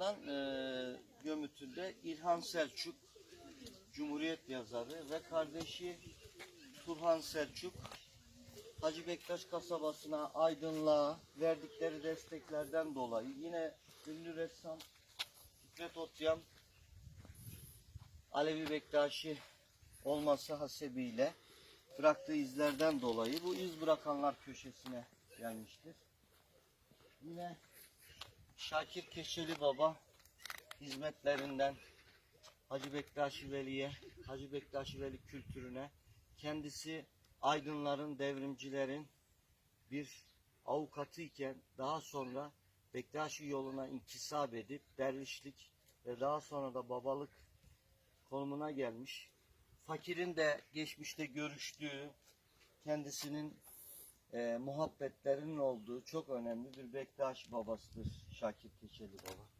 e, gömütünde İlhan Selçuk, Cumhuriyet yazarı ve kardeşi Turhan Selçuk, Hacı Bektaş kasabasına, aydınlığa verdikleri desteklerden dolayı yine ünlü ressam Fikret Otyam, Alevi Bektaşi olması hasebiyle bıraktığı izlerden dolayı bu iz bırakanlar köşesine gelmiştir. Yine Şakir Keşeli Baba hizmetlerinden Hacı Bektaşi Veli'ye, Hacı Bektaşi Veli kültürüne kendisi aydınların, devrimcilerin bir avukatı iken daha sonra Bektaşi yoluna inkisap edip dervişlik ve daha sonra da babalık konumuna gelmiş. Fakirin de geçmişte görüştüğü, kendisinin e, muhabbetlerinin olduğu çok önemli bir Bektaş babasıdır Şakir Keçeli Baba.